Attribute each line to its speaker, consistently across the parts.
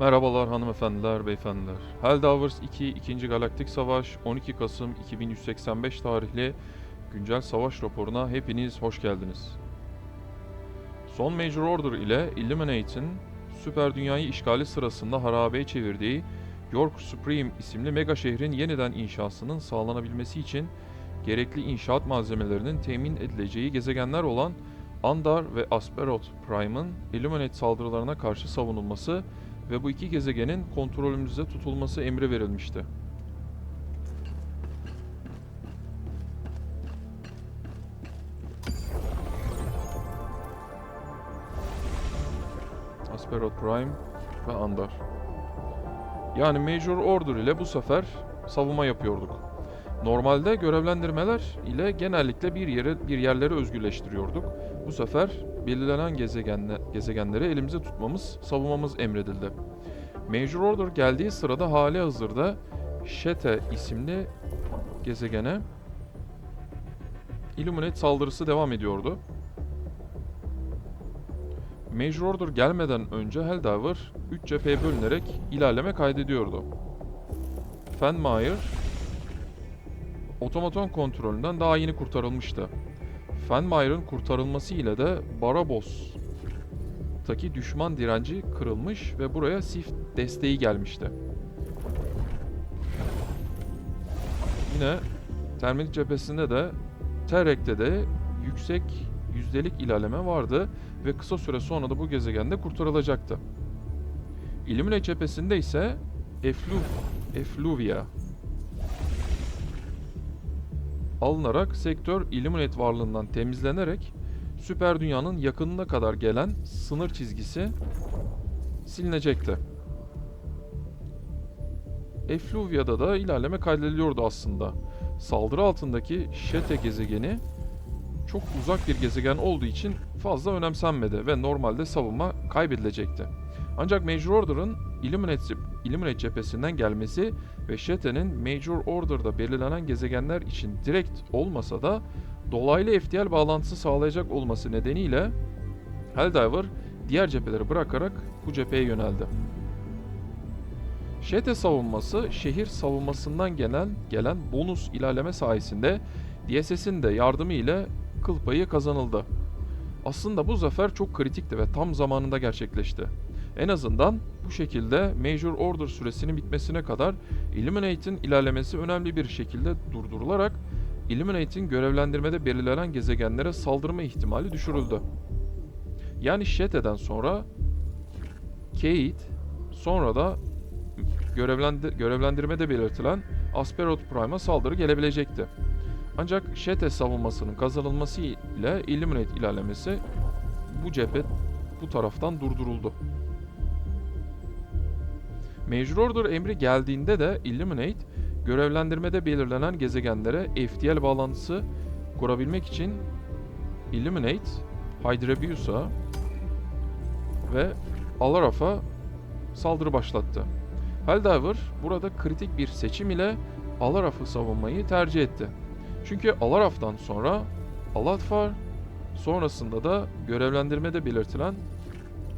Speaker 1: Merhabalar hanımefendiler, beyefendiler. Helldivers 2 2. Galaktik Savaş 12 Kasım 2185 tarihli güncel savaş raporuna hepiniz hoş geldiniz. Son Major Order ile Illuminate'in süper dünyayı işgali sırasında harabeye çevirdiği York Supreme isimli mega şehrin yeniden inşasının sağlanabilmesi için gerekli inşaat malzemelerinin temin edileceği gezegenler olan Andar ve Asperoth Prime'ın Illuminate saldırılarına karşı savunulması ve bu iki gezegenin kontrolümüzde tutulması emri verilmişti. Asperoth Prime ve Andar. Yani Major Order ile bu sefer savunma yapıyorduk. Normalde görevlendirmeler ile genellikle bir yere bir yerleri özgürleştiriyorduk. Bu sefer belirlenen gezegenle, gezegenleri elimize tutmamız, savunmamız emredildi. Major Order geldiği sırada hali hazırda Shete isimli gezegene Illuminate saldırısı devam ediyordu. Major Order gelmeden önce Helldiver 3 cepheye bölünerek ilerleme kaydediyordu. Fenmire otomaton kontrolünden daha yeni kurtarılmıştı. Fenmire'ın kurtarılması ile de Barabos'taki düşman direnci kırılmış ve buraya Sif desteği gelmişti. Yine terminal cephesinde de Terek'te de yüksek yüzdelik ilerleme vardı ve kısa süre sonra da bu gezegende kurtarılacaktı. Illuminate cephesinde ise Efflu Effluvia alınarak sektör Illuminate varlığından temizlenerek süper dünyanın yakınına kadar gelen sınır çizgisi silinecekti. Effluvia'da da ilerleme kaydediliyordu aslında. Saldırı altındaki Shete gezegeni çok uzak bir gezegen olduğu için fazla önemsenmedi ve normalde savunma kaybedilecekti. Ancak Major Order'ın Illuminate, Illuminate cephesinden gelmesi ve Shete'nin Major Order'da belirlenen gezegenler için direkt olmasa da dolaylı FTL bağlantısı sağlayacak olması nedeniyle Helldiver diğer cepheleri bırakarak bu cepheye yöneldi. Shete savunması şehir savunmasından gelen gelen bonus ilerleme sayesinde DSS'in de yardımı ile kıl payı kazanıldı. Aslında bu zafer çok kritikti ve tam zamanında gerçekleşti. En azından bu şekilde Major Order süresinin bitmesine kadar Illuminate'in ilerlemesi önemli bir şekilde durdurularak Illuminate'in görevlendirmede belirlenen gezegenlere saldırma ihtimali düşürüldü. Yani Shete'den sonra Kate, sonra da görevlendi görevlendirmede belirtilen Asperoth Prime'a saldırı gelebilecekti. Ancak Shete savunmasının kazanılması ile Illuminate ilerlemesi bu cephe bu taraftan durduruldu. Major Order emri geldiğinde de Illuminate görevlendirmede belirlenen gezegenlere FTL bağlantısı kurabilmek için Illuminate, Hydrabius'a ve Alaraf'a saldırı başlattı. Helldiver burada kritik bir seçim ile Alaraf'ı savunmayı tercih etti. Çünkü Alaraf'tan sonra Alatfar, sonrasında da görevlendirmede belirtilen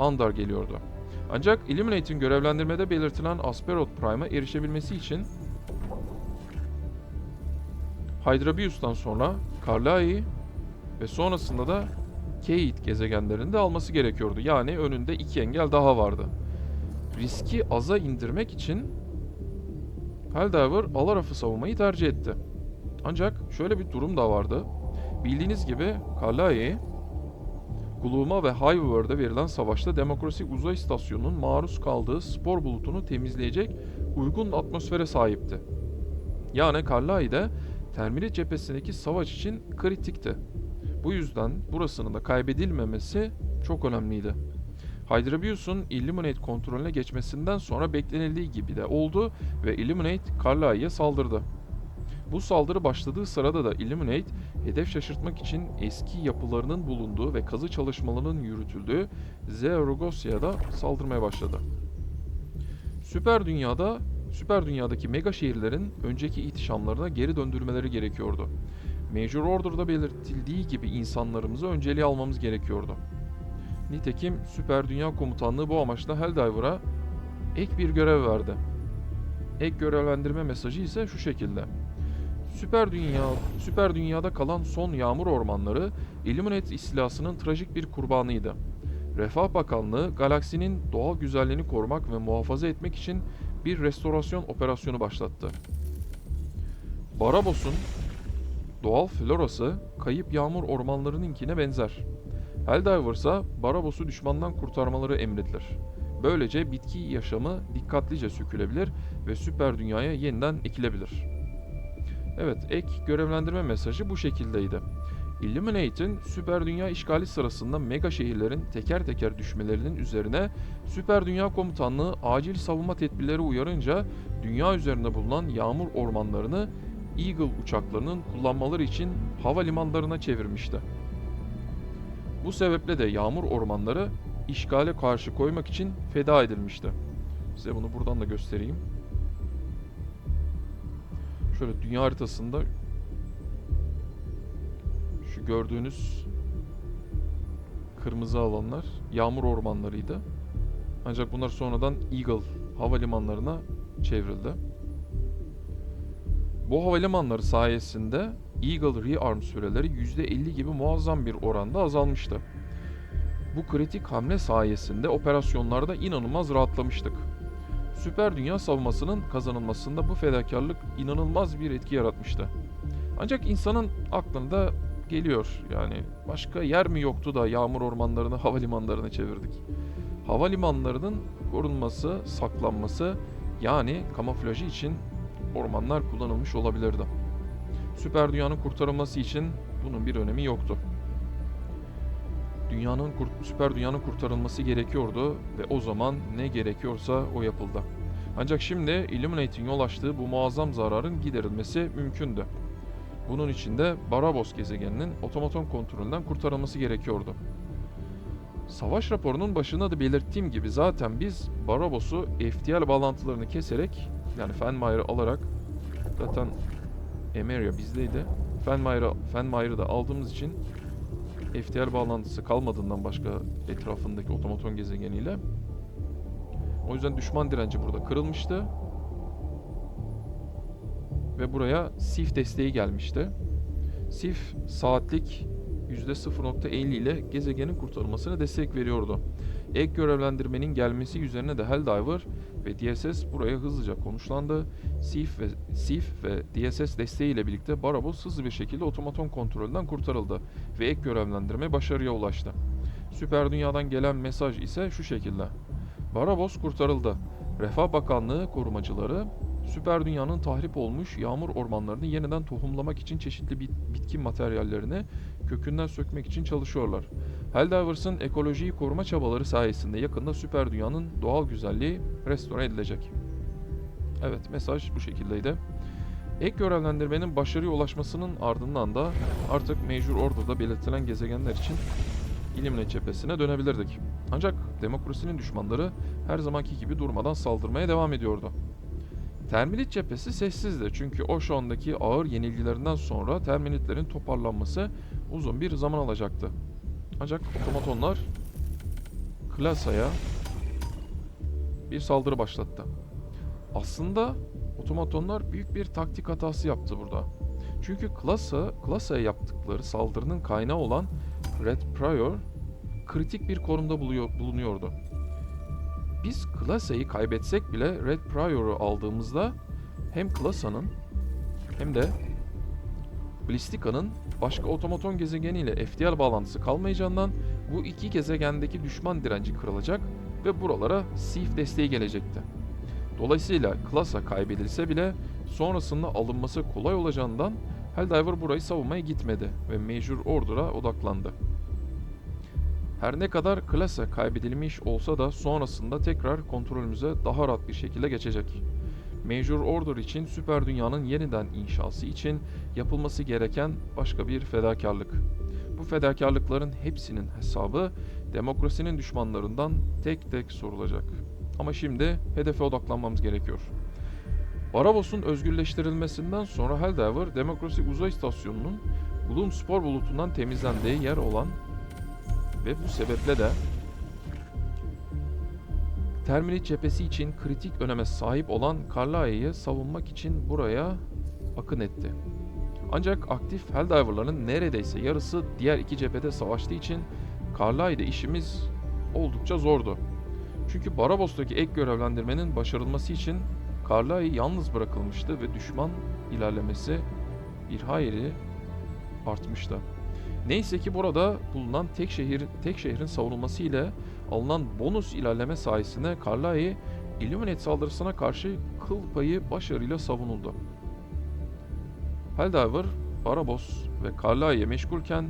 Speaker 1: Andar geliyordu. Ancak Illuminate'in görevlendirmede belirtilen Asperoth Prime'a erişebilmesi için Hydrabius'tan sonra Carlai ve sonrasında da Kate gezegenlerini de alması gerekiyordu. Yani önünde iki engel daha vardı. Riski aza indirmek için Helldiver Alaraf'ı savunmayı tercih etti. Ancak şöyle bir durum da vardı. Bildiğiniz gibi Kalai, Gloom'a ve Highworld'e verilen savaşta Demokrasi Uzay İstasyonu'nun maruz kaldığı spor bulutunu temizleyecek uygun atmosfere sahipti. Yani Kalai de Termini cephesindeki savaş için kritikti. Bu yüzden burasının da kaybedilmemesi çok önemliydi. Hydrabius'un Illuminate kontrolüne geçmesinden sonra beklenildiği gibi de oldu ve Illuminate Carlai'ye saldırdı. Bu saldırı başladığı sırada da Illuminate, hedef şaşırtmak için eski yapılarının bulunduğu ve kazı çalışmalarının yürütüldüğü Zeorogosia'da saldırmaya başladı. Süper Dünya'da Süper Dünya'daki mega şehirlerin önceki ihtişamlarına geri döndürmeleri gerekiyordu. Major Order'da belirtildiği gibi insanlarımızı önceliğe almamız gerekiyordu. Nitekim Süper Dünya Komutanlığı bu amaçla Helldiver'a ek bir görev verdi. Ek görevlendirme mesajı ise şu şekilde. Süper dünya, süper dünyada kalan son yağmur ormanları Illuminate istilasının trajik bir kurbanıydı. Refah Bakanlığı galaksinin doğal güzelliğini korumak ve muhafaza etmek için bir restorasyon operasyonu başlattı. Barabos'un doğal florası kayıp yağmur ormanlarınınkine benzer. Helldivers ise Barabos'u düşmandan kurtarmaları emredilir. Böylece bitki yaşamı dikkatlice sökülebilir ve süper dünyaya yeniden ekilebilir. Evet, ek görevlendirme mesajı bu şekildeydi. Illuminate'in süper dünya işgali sırasında mega şehirlerin teker teker düşmelerinin üzerine süper dünya komutanlığı acil savunma tedbirleri uyarınca dünya üzerinde bulunan yağmur ormanlarını Eagle uçaklarının kullanmaları için havalimanlarına çevirmişti. Bu sebeple de yağmur ormanları işgale karşı koymak için feda edilmişti. Size bunu buradan da göstereyim. Şöyle dünya haritasında şu gördüğünüz kırmızı alanlar yağmur ormanlarıydı. Ancak bunlar sonradan Eagle havalimanlarına çevrildi. Bu havalimanları sayesinde Eagle rearm süreleri %50 gibi muazzam bir oranda azalmıştı. Bu kritik hamle sayesinde operasyonlarda inanılmaz rahatlamıştık. Süper dünya savunmasının kazanılmasında bu fedakarlık inanılmaz bir etki yaratmıştı. Ancak insanın aklında geliyor yani başka yer mi yoktu da yağmur ormanlarını havalimanlarına çevirdik. Havalimanlarının korunması, saklanması yani kamuflajı için ormanlar kullanılmış olabilirdi. Süper dünyanın kurtarılması için bunun bir önemi yoktu. Dünyanın süper dünyanın kurtarılması gerekiyordu ve o zaman ne gerekiyorsa o yapıldı. Ancak şimdi Illuminate'in yol açtığı bu muazzam zararın giderilmesi mümkündü. Bunun için de Barabos gezegeninin otomaton kontrolünden kurtarılması gerekiyordu. Savaş raporunun başında da belirttiğim gibi zaten biz Barabos'u FTL bağlantılarını keserek yani Fenmire'ı alarak zaten Emeria bizdeydi. Fenmire'ı Fenmire'ı da aldığımız için FTL bağlantısı kalmadığından başka etrafındaki otomaton gezegeniyle o yüzden düşman direnci burada kırılmıştı. Ve buraya SIF desteği gelmişti. SIF saatlik %0.50 ile gezegenin kurtarılmasına destek veriyordu. Ek görevlendirmenin gelmesi üzerine de Helldiver ve DSS buraya hızlıca konuşlandı. SIF ve SIF ve DSS desteğiyle birlikte Barabos hızlı bir şekilde otomaton kontrolünden kurtarıldı ve ek görevlendirme başarıya ulaştı. Süper Dünya'dan gelen mesaj ise şu şekilde. Barabos kurtarıldı. Refah Bakanlığı korumacıları Süper Dünya'nın tahrip olmuş yağmur ormanlarını yeniden tohumlamak için çeşitli bit- bitki materyallerini kökünden sökmek için çalışıyorlar. Helldivers'ın ekolojiyi koruma çabaları sayesinde yakında Süper Dünya'nın doğal güzelliği restore edilecek. Evet mesaj bu şekildeydi. Ek görevlendirmenin başarıya ulaşmasının ardından da artık Major Order'da belirtilen gezegenler için Illuminate cephesine dönebilirdik. Ancak demokrasinin düşmanları her zamanki gibi durmadan saldırmaya devam ediyordu. Terminit cephesi sessizdi çünkü o şu andaki ağır yenilgilerinden sonra terminitlerin toparlanması uzun bir zaman alacaktı. Ancak otomatonlar Klasa'ya bir saldırı başlattı. Aslında otomatonlar büyük bir taktik hatası yaptı burada. Çünkü Klasa, Klasa'ya yaptıkları saldırının kaynağı olan Red Prior kritik bir konumda buluyor, bulunuyordu. Biz Klasa'yı kaybetsek bile Red Prior'u aldığımızda hem Klasa'nın hem de Ballistica'nın başka otomaton gezegeniyle FTL bağlantısı kalmayacağından bu iki gezegendeki düşman direnci kırılacak ve buralara SIF desteği gelecekti. Dolayısıyla Klasa kaybedilse bile sonrasında alınması kolay olacağından Helldiver burayı savunmaya gitmedi ve Major Order'a odaklandı. Her ne kadar Klasa kaybedilmiş olsa da sonrasında tekrar kontrolümüze daha rahat bir şekilde geçecek. Major Order için süper dünyanın yeniden inşası için yapılması gereken başka bir fedakarlık. Bu fedakarlıkların hepsinin hesabı demokrasinin düşmanlarından tek tek sorulacak. Ama şimdi hedefe odaklanmamız gerekiyor. Barabos'un özgürleştirilmesinden sonra Helldiver, Demokrasi Uzay İstasyonu'nun Gloom spor bulutundan temizlendiği yer olan ve bu sebeple de Terminit cephesi için kritik öneme sahip olan Carlisle'ı savunmak için buraya akın etti. Ancak aktif Helldiver'ların neredeyse yarısı diğer iki cephede savaştığı için Carlisle'de işimiz oldukça zordu. Çünkü Barabos'taki ek görevlendirmenin başarılması için Carlisle yalnız bırakılmıştı ve düşman ilerlemesi bir hayli artmıştı. Neyse ki burada bulunan tek şehir tek şehrin savunulması ile alınan bonus ilerleme sayesinde Carlisle Illuminate saldırısına karşı kıl payı başarıyla savunuldu. Helldiver, Barabos ve Carlisle'ye meşgulken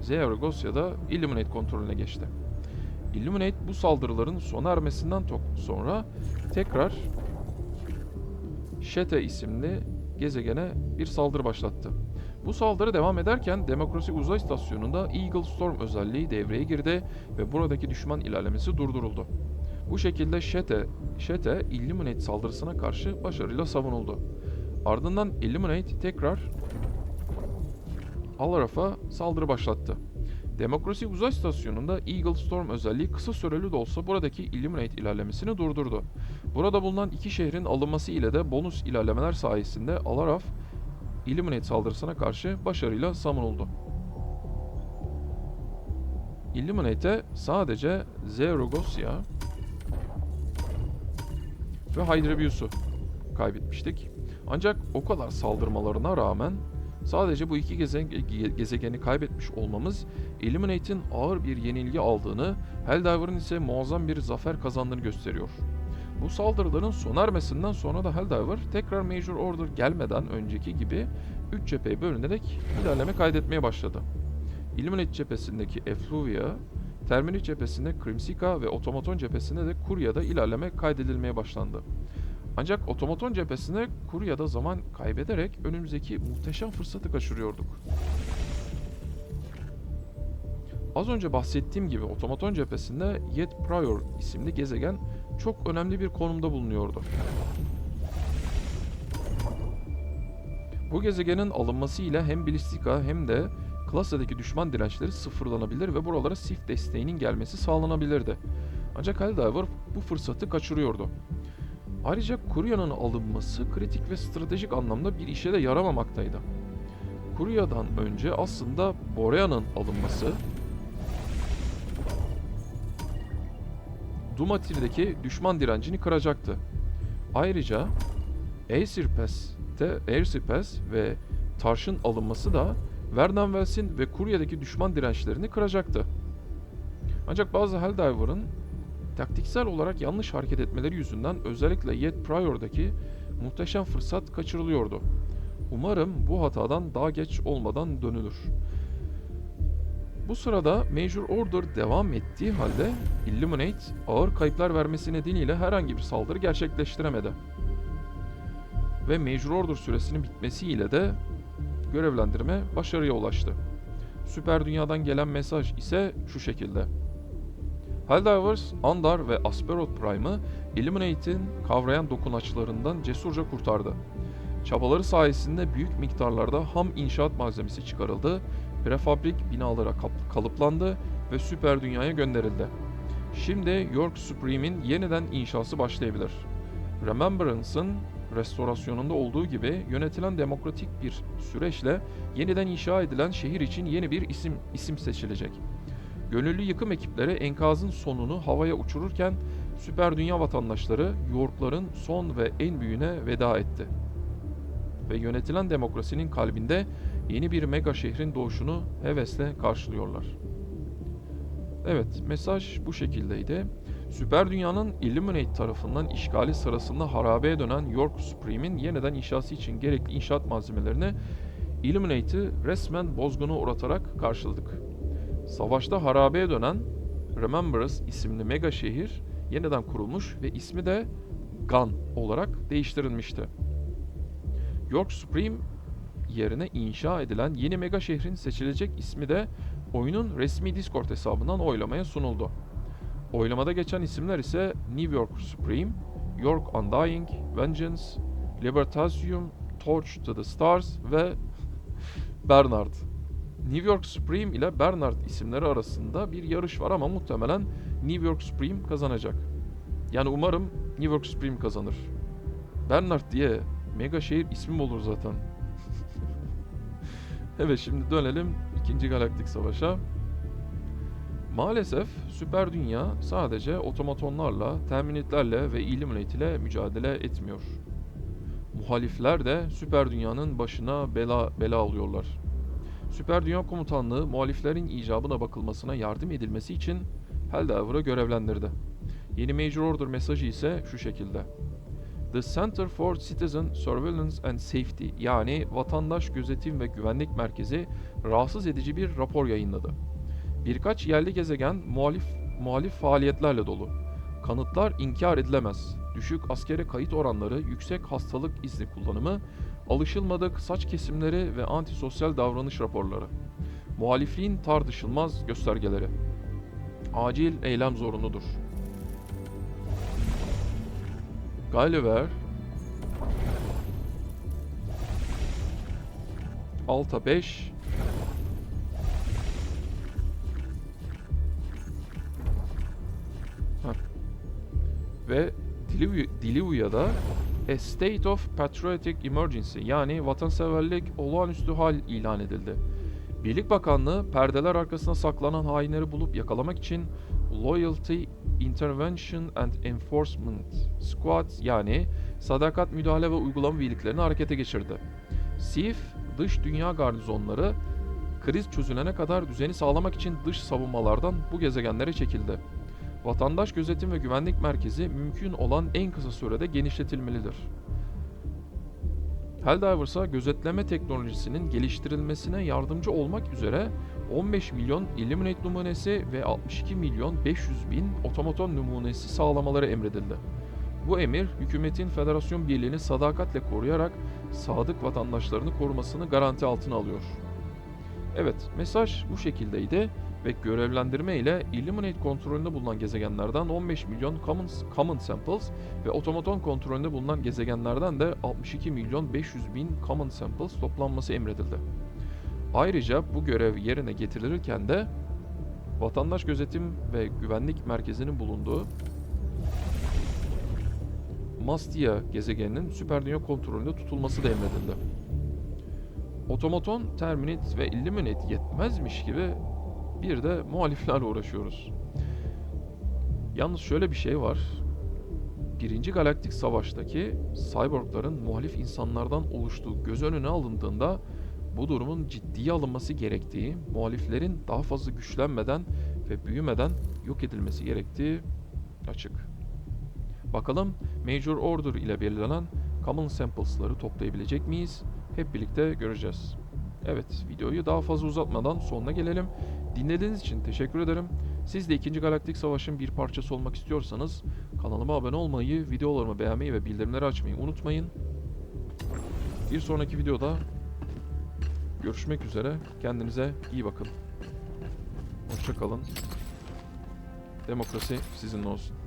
Speaker 1: Zeargos da Illuminate kontrolüne geçti. Illuminate bu saldırıların sona ermesinden sonra tekrar Shete isimli gezegene bir saldırı başlattı. Bu saldırı devam ederken Demokrasi Uzay İstasyonu'nda Eagle Storm özelliği devreye girdi ve buradaki düşman ilerlemesi durduruldu. Bu şekilde Shete, Shete Illuminate saldırısına karşı başarıyla savunuldu. Ardından Illuminate tekrar Alaraf'a saldırı başlattı. Demokrasi Uzay İstasyonu'nda Eagle Storm özelliği kısa süreli de olsa buradaki Illuminate ilerlemesini durdurdu. Burada bulunan iki şehrin alınması ile de bonus ilerlemeler sayesinde Alaraf, Illuminate saldırısına karşı başarıyla savunuldu. Illuminate'e sadece Zerogosya ve Hydrabius'u kaybetmiştik. Ancak o kadar saldırmalarına rağmen sadece bu iki geze- ge- gezegeni kaybetmiş olmamız Illuminate'in ağır bir yenilgi aldığını, Helldiver'ın ise muazzam bir zafer kazandığını gösteriyor. Bu saldırıların sona ermesinden sonra da Helldiver tekrar Major Order gelmeden önceki gibi 3 cepheye bölünerek ilerleme kaydetmeye başladı. Illuminate cephesindeki Effluvia, Terminit cephesinde Crimsica ve Otomaton cephesinde de Kurya'da ilerleme kaydedilmeye başlandı. Ancak Otomaton cephesinde Kurya'da zaman kaybederek önümüzdeki muhteşem fırsatı kaçırıyorduk. Az önce bahsettiğim gibi Otomaton cephesinde Yet Prior isimli gezegen çok önemli bir konumda bulunuyordu. Bu gezegenin alınması ile hem Ballistica hem de Klasya'daki düşman dirençleri sıfırlanabilir ve buralara Sif desteğinin gelmesi sağlanabilirdi. Ancak Helldiver bu fırsatı kaçırıyordu. Ayrıca Kurya'nın alınması kritik ve stratejik anlamda bir işe de yaramamaktaydı. Kurya'dan önce aslında Borea'nın alınması Dumatir'deki düşman direncini kıracaktı. Ayrıca Aesirpes'te Aesirpes ve Tarş'ın alınması da Vernanvels'in ve Kurya'daki düşman dirençlerini kıracaktı. Ancak bazı Helldiver'ın taktiksel olarak yanlış hareket etmeleri yüzünden özellikle Yet Prior'daki muhteşem fırsat kaçırılıyordu. Umarım bu hatadan daha geç olmadan dönülür. Bu sırada Major Order devam ettiği halde Illuminate ağır kayıplar vermesi nedeniyle herhangi bir saldırı gerçekleştiremedi. Ve Major Order süresinin bitmesiyle de görevlendirme başarıya ulaştı. Süper Dünya'dan gelen mesaj ise şu şekilde. Helldivers, Andar ve Asperoth Prime'ı Illuminate'in kavrayan dokunaçlarından cesurca kurtardı. Çabaları sayesinde büyük miktarlarda ham inşaat malzemesi çıkarıldı, prefabrik binalara kalıplandı ve süper dünyaya gönderildi. Şimdi York Supreme'in yeniden inşası başlayabilir. Remembrance'ın restorasyonunda olduğu gibi yönetilen demokratik bir süreçle yeniden inşa edilen şehir için yeni bir isim isim seçilecek. Gönüllü yıkım ekipleri enkazın sonunu havaya uçururken süper dünya vatandaşları Yorkların son ve en büyüğüne veda etti. Ve yönetilen demokrasinin kalbinde yeni bir mega şehrin doğuşunu hevesle karşılıyorlar. Evet, mesaj bu şekildeydi. Süper Dünya'nın Illuminate tarafından işgali sırasında harabeye dönen York Supreme'in yeniden inşası için gerekli inşaat malzemelerini Illuminate'i resmen bozguna uğratarak karşıladık. Savaşta harabeye dönen Remembrance isimli mega şehir yeniden kurulmuş ve ismi de Gun olarak değiştirilmişti. York Supreme yerine inşa edilen yeni mega şehrin seçilecek ismi de oyunun resmi Discord hesabından oylamaya sunuldu. Oylamada geçen isimler ise New York Supreme, York Undying, Vengeance, Libertasium, Torch to the Stars ve Bernard. New York Supreme ile Bernard isimleri arasında bir yarış var ama muhtemelen New York Supreme kazanacak. Yani umarım New York Supreme kazanır. Bernard diye mega şehir ismim olur zaten. Evet şimdi dönelim ikinci galaktik savaşa. Maalesef Süper Dünya sadece otomatonlarla, terminitlerle ve Illuminati ile mücadele etmiyor. Muhalifler de Süper Dünya'nın başına bela bela alıyorlar. Süper Dünya Komutanlığı muhaliflerin icabına bakılmasına yardım edilmesi için Helldiver'ı görevlendirdi. Yeni Major Order mesajı ise şu şekilde. The Center for Citizen Surveillance and Safety yani Vatandaş Gözetim ve Güvenlik Merkezi rahatsız edici bir rapor yayınladı. Birkaç yerli gezegen muhalif muhalif faaliyetlerle dolu. Kanıtlar inkar edilemez. Düşük askere kayıt oranları, yüksek hastalık izni kullanımı, alışılmadık saç kesimleri ve antisosyal davranış raporları. Muhalifliğin tartışılmaz göstergeleri. Acil eylem zorunludur. Gulliver Alta 5 Heh. Ve Diliu- Diliu'ya A State of Patriotic Emergency yani vatanseverlik olağanüstü hal ilan edildi. Birlik Bakanlığı perdeler arkasında saklanan hainleri bulup yakalamak için Loyalty Intervention and Enforcement Squad yani sadakat müdahale ve uygulama birliklerini harekete geçirdi. SIF, dış dünya garnizonları kriz çözülene kadar düzeni sağlamak için dış savunmalardan bu gezegenlere çekildi. Vatandaş Gözetim ve Güvenlik Merkezi mümkün olan en kısa sürede genişletilmelidir. Helldivers'a gözetleme teknolojisinin geliştirilmesine yardımcı olmak üzere 15 milyon Illuminate numunesi ve 62 milyon 500 bin otomaton numunesi sağlamaları emredildi. Bu emir, hükümetin federasyon birliğini sadakatle koruyarak sadık vatandaşlarını korumasını garanti altına alıyor. Evet, mesaj bu şekildeydi ve görevlendirme ile Illuminate kontrolünde bulunan gezegenlerden 15 milyon common, common samples ve otomaton kontrolünde bulunan gezegenlerden de 62 milyon 500 bin common samples toplanması emredildi. Ayrıca bu görev yerine getirilirken de Vatandaş Gözetim ve Güvenlik Merkezi'nin bulunduğu Mastia gezegeninin süper dünya kontrolünde tutulması da emredildi. Otomaton, Terminit ve Illuminate yetmezmiş gibi bir de muhaliflerle uğraşıyoruz. Yalnız şöyle bir şey var. Birinci Galaktik Savaş'taki cyborgların muhalif insanlardan oluştuğu göz önüne alındığında bu durumun ciddiye alınması gerektiği, muhaliflerin daha fazla güçlenmeden ve büyümeden yok edilmesi gerektiği açık. Bakalım Major Order ile belirlenen Common Samples'ları toplayabilecek miyiz? Hep birlikte göreceğiz. Evet, videoyu daha fazla uzatmadan sonuna gelelim. Dinlediğiniz için teşekkür ederim. Siz de 2. Galaktik Savaş'ın bir parçası olmak istiyorsanız kanalıma abone olmayı, videolarımı beğenmeyi ve bildirimleri açmayı unutmayın. Bir sonraki videoda görüşmek üzere. Kendinize iyi bakın. Hoşçakalın. Demokrasi sizinle olsun.